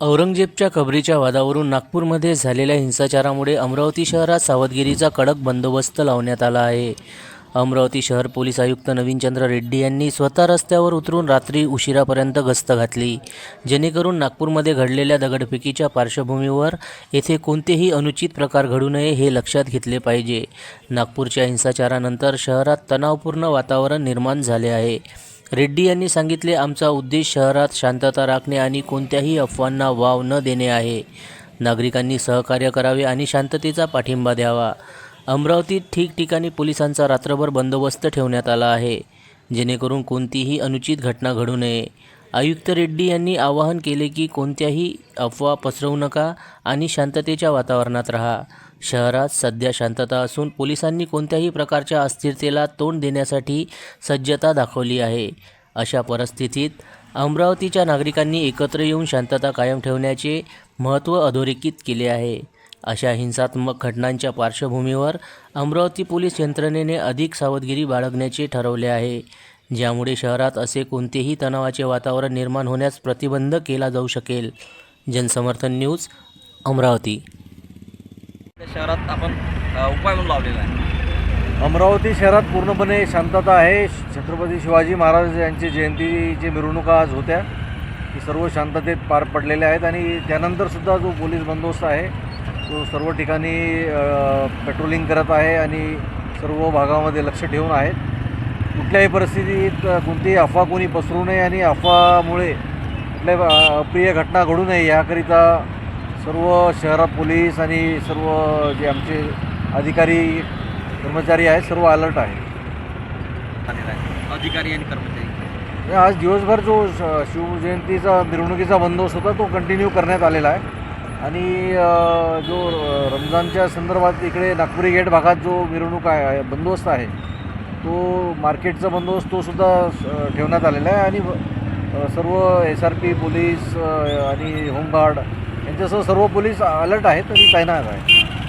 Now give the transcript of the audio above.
औरंगजेबच्या कबरीच्या वादावरून नागपूरमध्ये झालेल्या हिंसाचारामुळे अमरावती शहरात सावधगिरीचा कडक बंदोबस्त लावण्यात आला आहे. अमरावती शहर पोलीस आयुक्त नवीनचंद्र रेड्डी यांनी स्वतः रस्त्यावर उतरून रात्री उशिरापर्यंत गस्त घातली जेणेकरून नागपूरमध्ये घडलेल्या दगडफेकीच्या पार्श्वभूमीवर येथे कोणतेही अनुचित प्रकार घडू नये हे लक्षात घेतले पाहिजे. नागपूरच्या हिंसाचारानंतर शहरात तणावपूर्ण वातावरण निर्माण झाले आहे. रेड्डी यांनी सांगितले आमचा उद्देश शहरात शांतता राखणे आणि कोणत्याही अफवांना वाव न देणे आहे. नागरिकांनी सहकार्य करावे आणि शांततेचा पाठिंबा द्यावा. अमरावतीत ठिकठिकाणी पोलिसांचा रात्रभर बंदोबस्त ठेवण्यात आला आहे. जेणेकरून कोणतीही अनुचित घटना घडू नये. आयुक्त रेड्डी यांनी आवाहन केले की कोणत्याही अफवा पसरवू नका आणि शांततेच्या वातावरणात राहा. शहरात सध्या शांतता असून पोलिसांनी कोणत्याही प्रकारच्या अस्थिरतेला तोंड देण्यासाठी सज्जता दाखवली आहे. अशा परिस्थितीत अमरावतीच्या नागरिकांनी एकत्र येऊन शांतता कायम ठेवण्याचे महत्त्व अधोरेखित केले आहे. अशा हिंसात्मक घटनांच्या पार्श्वभूमीवर अमरावती पोलीस यंत्रणेने अधिक सावधगिरी बाळगण्याचे ठरवले आहे. ज्यामुळे शहरात असे कोणतेही तणावाचे वातावरण निर्माण होण्यास प्रतिबंध केला जाऊ शकेल. जनसमर्थन न्यूज अमरावती. त्या शहरात आपण उपाय म्हणून लावलेला आहे. अमरावती शहरात पूर्णपणे शांतता आहे. छत्रपती शिवाजी महाराज यांची जयंतीची मिरवणुका आज होत्या. ती सर्व शांततेत पार पडलेल्या आहेत आणि त्यानंतरसुद्धा जो पोलीस बंदोबस्त आहे तो सर्व ठिकाणी पेट्रोलिंग करत आहे आणि सर्व भागामध्ये लक्ष ठेवून आहेत. कुठल्याही परिस्थितीत कोणतीही अफवा कोणी पसरू नये आणि अफवामुळे कुठल्याही अप्रिय घटना घडू नये याकरिता सर्व शहरात पोलीस आणि सर्व जे आमचे अधिकारी कर्मचारी आहेत सर्व अलर्ट आहे अधिकारी आणि कर्मचारी. आज दिवसभर जो श- शिवजयंतीचा मिरवणुकीचा बंदोबस्त होता तो कंटिन्यू करण्यात आलेला आहे. आणि जो रमजानच्या संदर्भात इकडे नागपुरी गेट भागात जो मिरवणूक आहे बंदोबस्त आहे तो मार्केटचा बंदोबस्त तो सुद्धा स- ठेवण्यात आलेला आहे आणि सर्व एस आर पी पोलीस आणि होमगार्ड यांच्यासह सर्व पोलीस अलर्ट आहेत आणि तैनात आहेत